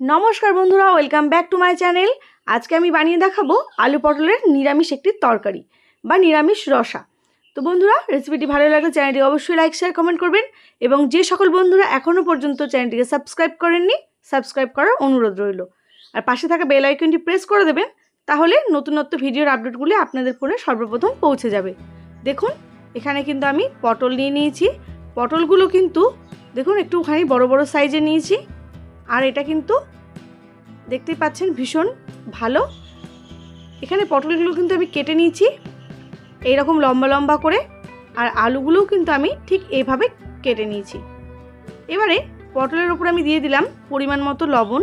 নমস্কার বন্ধুরা welcome back to my channel আজকে আমি বানিয়ে দেখাবো আলু পটলের নিরামিষ একটি তরকারি বা নিরামিষ রসা। তো বন্ধুরা রেসিপিটি ভালো লাগলে চ্যানেলটি অবশ্যই লাইক শেয়ার কমেন্ট করবেন এবং যে সকল বন্ধুরা এখনও পর্যন্ত চ্যানেলটিকে সাবস্ক্রাইব করেননি সাবস্ক্রাইব করার অনুরোধ রইল। আর পাশে থাকা বেল আইকনটি প্রেস করে দেবেন, তাহলে নতুনত্ব নতুন ভিডিওর আপডেটগুলি আপনাদের ফোনে সর্বপ্রথম পৌঁছে যাবে। দেখুন, এখানে কিন্তু আমি পটল নিয়ে নিয়েছি। পটলগুলো কিন্তু, দেখুন, একটুখানি বড় বড় সাইজে নিয়েছি। আর এটা কিন্তু দেখতেই পাচ্ছেন ভীষণ ভালো। এখানে পটলগুলো কিন্তু আমি কেটে নিয়েছি, এইরকম লম্বা লম্বা করে, আর আলুগুলোও কিন্তু আমি ঠিক এইভাবে কেটে নিয়েছি। এবারে পটলের ওপর আমি দিয়ে দিলাম পরিমাণ মতো লবণ,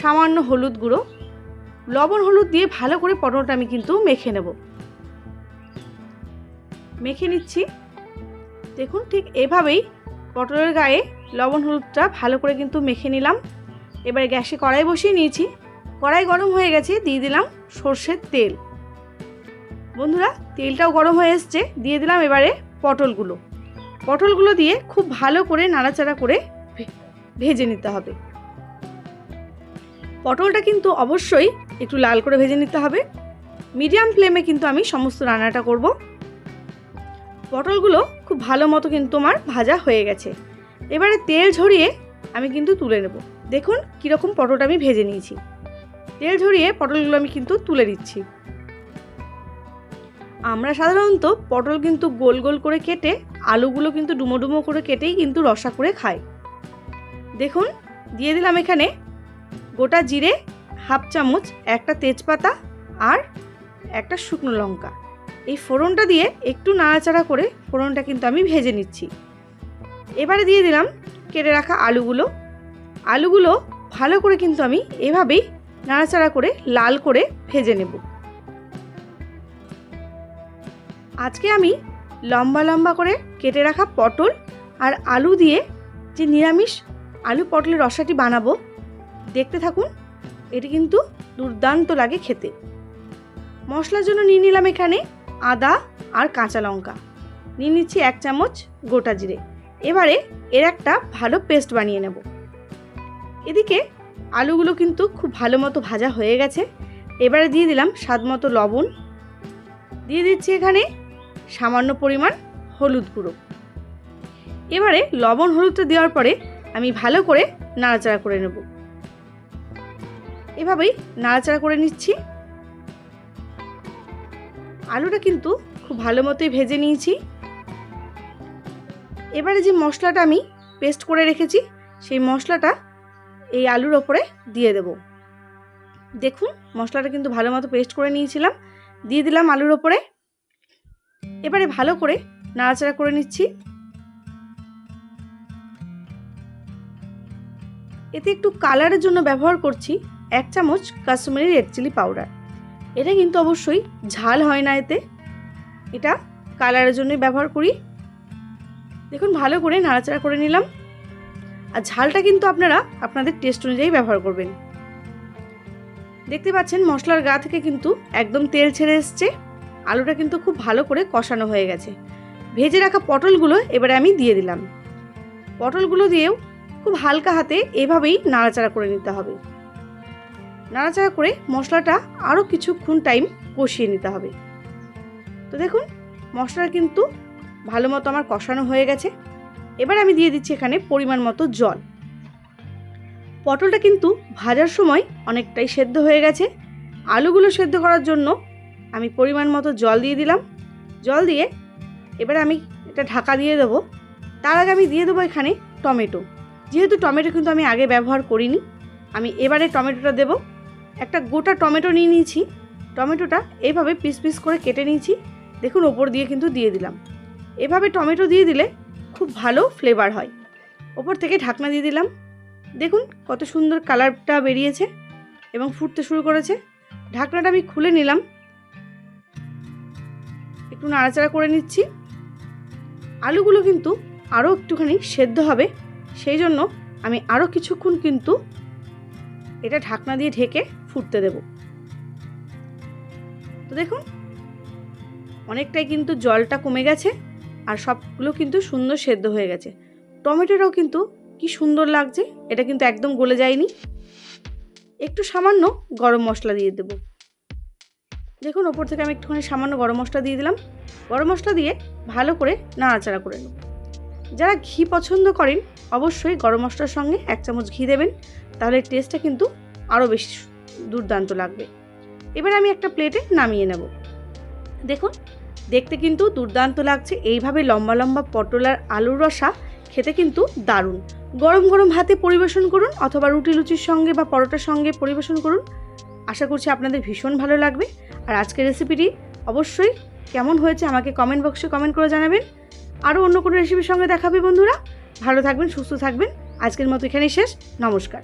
সামান্য হলুদ গুঁড়ো। লবণ হলুদ দিয়ে ভালো করে পটলটা আমি কিন্তু মেখে নেব। মেখে নিচ্ছি। দেখুন ঠিক এভাবেই পটলের গায়ে লবণ হলুদটা ভালো করে কিন্তু মেখে নিলাম। এবারে গ্যাসে কড়াই বসিয়ে নিয়েছি। কড়াই গরম হয়ে গেছে, দিয়ে দিলাম সর্ষের তেল। বন্ধুরা, তেলটাও গরম হয়ে এসছে, দিয়ে দিলাম এবারে পটলগুলো। পটলগুলো দিয়ে খুব ভালো করে নাড়াচাড়া করে ভেজে নিতে হবে। পটলটা কিন্তু অবশ্যই একটু লাল করে ভেজে নিতে হবে। মিডিয়াম ফ্লেমে কিন্তু আমি সমস্ত রান্নাটা করব। পটলগুলো খুব ভালো মতো কিন্তু আমার ভাজা হয়ে গেছে। এবারে তেল ঝরিয়ে আমি কিন্তু তুলে নেব। দেখুন কীরকম পটলটা আমি ভেজে নিয়েছি। তেল ঝরিয়ে পটলগুলো আমি কিন্তু তুলে দিচ্ছি আমরা সাধারণত পটল কিন্তু গোল গোল করে কেটে আলুগুলো কিন্তু ডুমো ডুমো করে কেটেই কিন্তু রসা করে খাই। দেখুন দিয়ে দিলাম এখানে গোটা জিরে হাফ চামচ একটা তেজপাতা আর একটা শুকনো লঙ্কা। এই ফোড়নটা দিয়ে একটু নাড়াচাড়া করে ফোড়নটা কিন্তু আমি ভেজে নিচ্ছি। এবারে দিয়ে দিলাম কেটে রাখা আলুগুলো। আলুগুলো ভালো করে কিন্তু আমি এভাবেই নাড়াচাড়া করে লাল করে ভেজে নেব। আজকে আমি লম্বা লম্বা করে কেটে রাখা পটল আর আলু দিয়ে যে নিরামিষ আলু পটলের রসাটি বানাবো, দেখতে থাকুন, এটি কিন্তু দুর্দান্ত লাগে খেতে। মশলার জন্য নিয়ে নিলাম এখানে আদা আর কাঁচা লঙ্কা। নিয়ে নিচ্ছি এক চামচ গোটা জিরে। এবারে এর একটা ভালো পেস্ট বানিয়ে নেব। এদিকে আলুগুলো কিন্তু খুব ভালো মতো ভাজা হয়ে গেছে। এবারে দিয়ে দিলাম স্বাদ মতো লবণ। দিয়ে দিচ্ছি এখানে সামান্য পরিমাণ হলুদ গুঁড়ো। এবারে লবণ হলুদটা দেওয়ার পরে আমি ভালো করে নাড়াচাড়া করে নেব। এভাবেই নাড়াচাড়া করে নিচ্ছি। আলুটা কিন্তু খুব ভালো মতোই ভেজে নিয়েছি। এবারে যে মশলাটা আমি পেস্ট করে রেখেছি, সেই মশলাটা এই আলুর ওপরে দিয়ে দেব। দেখুন, মশলাটা কিন্তু ভালো মতো পেস্ট করে নিয়েছিলাম, দিয়ে দিলাম আলুর ওপরে। এবারে ভালো করে নাড়াচাড়া করে নিচ্ছি। এতে একটু কালারের জন্য ব্যবহার করছি এক চামচ কাশ্মীরি রেড চিলি পাউডার। এটা কিন্তু অবশ্যই ঝাল হয় না এতে। এটা কালারের জন্যই ব্যবহার করি। দেখুন, ভালো করে নাড়াচাড়া করে নিলাম। আর ঝালটা কিন্তু আপনারা আপনাদের টেস্ট অনুযায়ী ব্যবহার করবেন। দেখতে পাচ্ছেন, মশলার গা থেকে কিন্তু একদম তেল ছেড়ে এসছে। আলুটা কিন্তু খুব ভালো করে কষানো হয়ে গেছে। ভেজে রাখা পটলগুলো এবারে আমি দিয়ে দিলাম। পটলগুলো দিয়েও খুব হালকা হাতে এভাবেই নাড়াচাড়া করে নিতে হবে। নাড়াচাড়া করে মশলাটা আরও কিছুক্ষণ টাইম কষিয়ে নিতে হবে। তো দেখুন, মশলা কিন্তু ভালো মতো আমার কষানো হয়ে গেছে। এবার আমি দিয়ে দিচ্ছি এখানে পরিমাণ মতো জল। পটলটা কিন্তু ভাজার সময় অনেকটাই সেদ্ধ হয়ে গেছে। আলুগুলো সেদ্ধ করার জন্য আমি পরিমাণ মতো জল দিয়ে দিলাম। জল দিয়ে এবার আমি এটা ঢাকা দিয়ে দেবো। তার আগে আমি দিয়ে দেবো এখানে টমেটো। যেহেতু টমেটো কিন্তু আমি আগে ব্যবহার করিনি, আমি এবারে টমেটোটা দেব। একটা গোটা টমেটো নিয়ে নিয়েছি। টমেটোটা এইভাবে পিস পিস করে কেটে নিয়েছি। দেখুন, ওপর দিয়ে কিন্তু দিয়ে দিলাম। এভাবে টমেটো দিয়ে দিলে খুব ভালো ফ্লেভার হয়। ওপর থেকে ঢাকনা দিয়ে দিলাম। দেখুন, কত সুন্দর কালারটা বেরিয়েছে এবং ফুটতে শুরু করেছে। ঢাকনাটা আমি খুলে নিলাম। একটু নাড়াচাড়া করে নিচ্ছি। আলুগুলো কিন্তু আরও একটুখানি সেদ্ধ হবে। সেই জন্য আমি আরও কিছুক্ষণ কিন্তু এটা ঢাকনা দিয়ে ঢেকে ফুটতে দেব। তো দেখুন, অনেকটাই কিন্তু জলটা কমে গেছে আর সবগুলো কিন্তু সুন্দর সেদ্ধ হয়ে গেছে। টমেটোটাও কিন্তু কি সুন্দর লাগছে, এটা কিন্তু একদম গলে যায়নি। একটু সামান্য গরম মশলা দিয়ে দেব। দেখুন, ওপর থেকে আমি একটুখানি সামান্য গরম মশলা দিয়ে দিলাম। গরম মশলা দিয়ে ভালো করে নাড়াচাড়া করে নেব। যারা ঘি পছন্দ করেন, অবশ্যই গরম মশলার সঙ্গে এক চামচ ঘি দেবেন, তাহলে টেস্টটা কিন্তু আরও বেশি দুর্দান্ত লাগবে। এবার আমি একটা প্লেটে নামিয়ে নেব। দেখুন, দেখতে কিন্তু দুর্দান্ত লাগছে। এইভাবে লম্বা লম্বা পটল আর আলুর রসা খেতে কিন্তু দারুণ। গরম গরম হাতে পরিবেশন করুন অথবা রুটি লুচির সঙ্গে বা পরোটার সঙ্গে পরিবেশন করুন। আশা করছি আপনাদের ভীষণ ভালো লাগবে। আর আজকের রেসিপিটি অবশ্যই কেমন হয়েছে আমাকে কমেন্ট বক্সে কমেন্ট করে জানাবেন। আরও অন্য কোনো রেসিপির সঙ্গে দেখাবে বন্ধুরা। ভালো থাকবেন, সুস্থ থাকবেন। আজকের মতো এখানেই শেষ। নমস্কার।